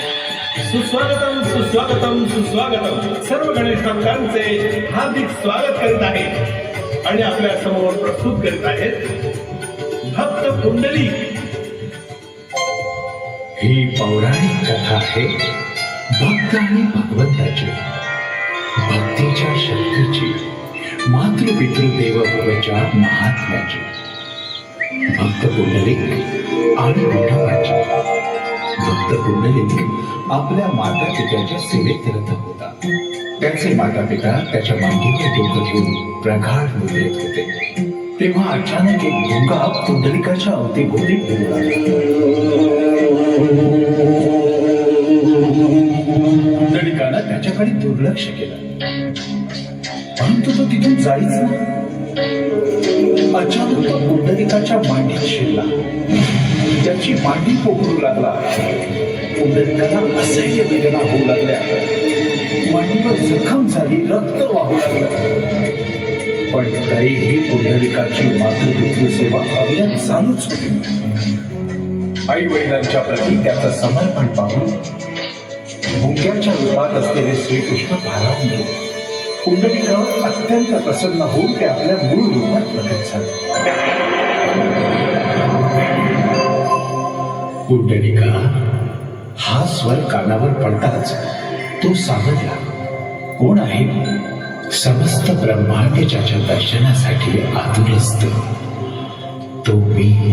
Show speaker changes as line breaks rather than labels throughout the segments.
सुस्वागतम सुस्वागतम सुस्वागतम. सर्व गणेश भक्तांचे हार्दिक स्वागत करीत आहे. आणि आपल्यासमोर प्रस्तुत करीत आहेत भक्त कुंडली.
ही पौराणिक कथा आहे भक्त आणि भगवंताची. भक्तीच्या शक्तीची मातृपितृ देवभूमीच्या महात्म्याची. भक्त कुंडली आणि विठोबाची. भक्त कुंडलिनी आपल्या माता पित्याच्या सेवेत रत होता. त्याचे माता पिता त्याच्या मांडीवर डोकं घेऊन प्रगाढ निद्रेत होते. तेव्हा अचानक एक भुंगा कुंडलिकाच्या अवतीभोवती फिरू लागला. त्याच्याकडे दुर्लक्ष केलं. परंतु तो तिथून जाईच अचानक तो पुंडलिकाच्या मांडीत शिरला. त्याची मांडी पोखरू लागला. पुंडलिकाला असह्य वेदना होऊ लागल्या. मांडीवर जखम झाली रक्त वाहू लागलं. पण तरीही पुंडलिकाची मातृपितृ सेवा अभियान चालूच होती. आई वडिलांच्या प्रती त्याचं समर्पण पाहून भुंग्याच्या रूपात असलेले श्रीकृष्ण भारावून गेले. अत्यंत प्रसन्न होऊन ते आपल्या मूळ रूपात प्रकट झाले. पुंडलिका हा स्वर कानावर पडताच तो सावरला. कोण आहे? समस्त ब्रह्मांड ज्याच्या दर्शनासाठी आतुर असतो तो मी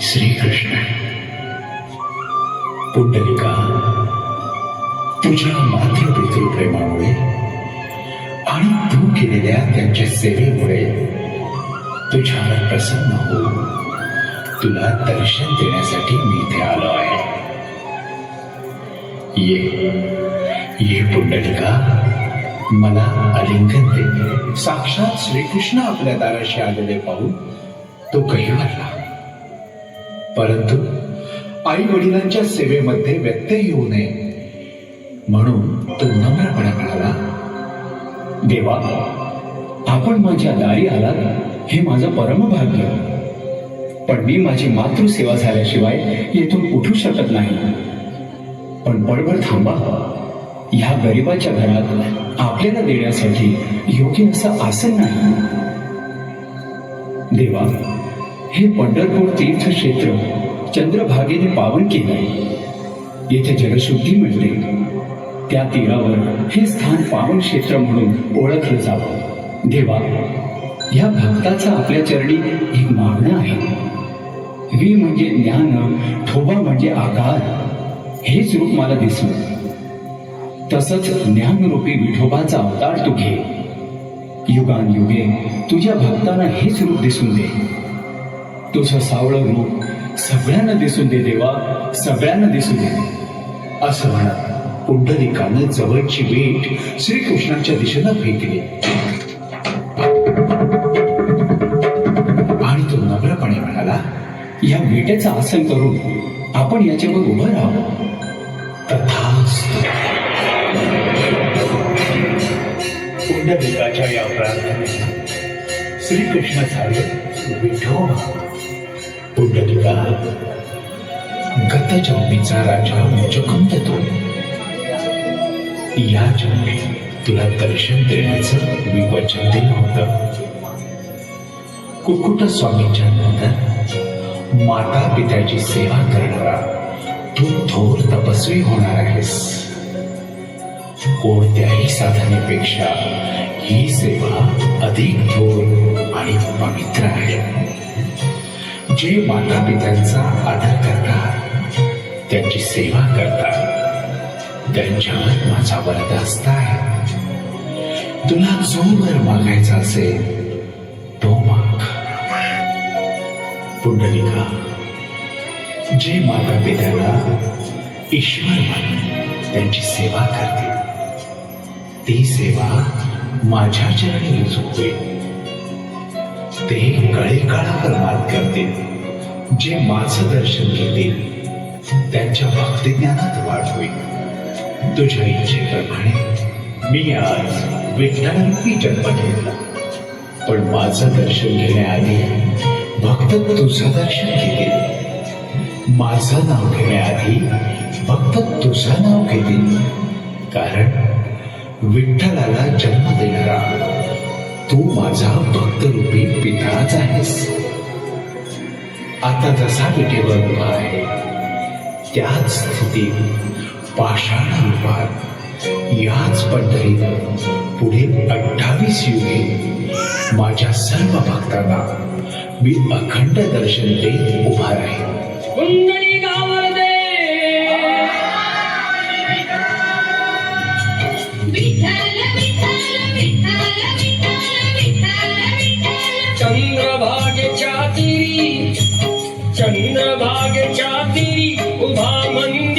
श्रीकृष्ण. पुंडलिका तुझ्या मातृपितृ प्रेमामुळे आणि तू केलेल्या त्यांच्या सेवेमुळे तुझ्यावर प्रसन्न होऊन तुला दर्शन देण्यासाठी मी इथे आलो आहे. ये. ये पुंडलिका. मला आलिंगन दे. साक्षात श्रीकृष्ण आपल्या दाराशी आलेले पाहून तो कहिवरला परंतु आई वडिलांच्या सेवेमध्ये व्यत्यय येऊ नये. म्हणून तो नम्रपणे म्हणाला देवा आपण माझ्या दारी आलात हे माझं परमभाग्य. पण मी माझी मातृसेवा झाल्याशिवाय येथून उठू शकत नाही. पण पडभर थांबा. ह्या गरिबाच्या घरात आपल्याला देण्यासाठी योग्य असं आसन नाही. देवा हे पंढरपूर तीर्थक्षेत्र चंद्रभागेने पावन केले येथे जलशुद्धी मिळते. त्या तीरावर हे स्थान पावन क्षेत्र म्हणून ओळखलं जावं. देवा या भक्ताचा आपल्या चरणी एक मागणं आहे. वी म्हणजे ज्ञान ठोबा म्हणजे आकार. हेच रूप मला दिसलं. तसंच ज्ञानरूपी विठोबाचा अवतार तू घे. युगान युगे तुझ्या भक्तांना हेच रूप दिसून दे. तुझं सावळं रूप सगळ्यांना दिसून दे देवा सगळ्यांना दिसून दे. असं म्हणा पुंडलिकानं जवळची वेट श्रीकृष्णाच्या दिशेनं फेकली. या विटेचं आसन करून आपण याच्यावर उभं राहावं. पुंडलिकाच्या या प्रार्थनेने श्रीकृष्ण झाले विठोबा. पुंडलिका गत जन्मीचा राजा मुचकुंद तो या जन्मी तुला दर्शन देण्याचं मी वचन दिलं होतं. कुकुट स्वामींच्या नंतर माता पित्याची सेवा करणारा तू थोर तपस्वी होणार आहेस. कोणत्याही साधनेपेक्षा ही सेवा अधिक थोर आणि पवित्र आहे. जे माता पित्यांचा आदर करतात त्यांची सेवा करतात. त्यांच्यावर माझा वरदहस्त आहे तुला जो वर मागायचा असेल पुंडलिका जे माता पित्याला ईश्वर मानून त्यांची सेवा करते ती सेवा माझ्या चरणी रुजू ते कळे काळावर मात करते. जे माझं दर्शन घेतील त्यांच्या भक्ती ज्ञानात वाढ होईल. तुझ्या इच्छेप्रमाणे मी आज विठ्ठलरूपी जन्म घेतला. पण माझं दर्शन घेण्याआधी फक्त तुझं दर्शन घेते. माझं नाव घेण्याआधी भक्त तुझं नाव घेतील कारण विठ्ठलाला जन्म देणारा तू माझा भक्तरूपी पिताच आहेस. आता जसा विटेवर उभा आहे त्याच स्थितीत पाषाण रूपात याच पंढरीत पुढे अठ्ठावीस युगे माझ्या सर्व भक्तांना मी अखंड दर्शन देत उभा राहील
चंद्रभागेच्या तिरी चंद्रभागेच्या तिरी उभा मन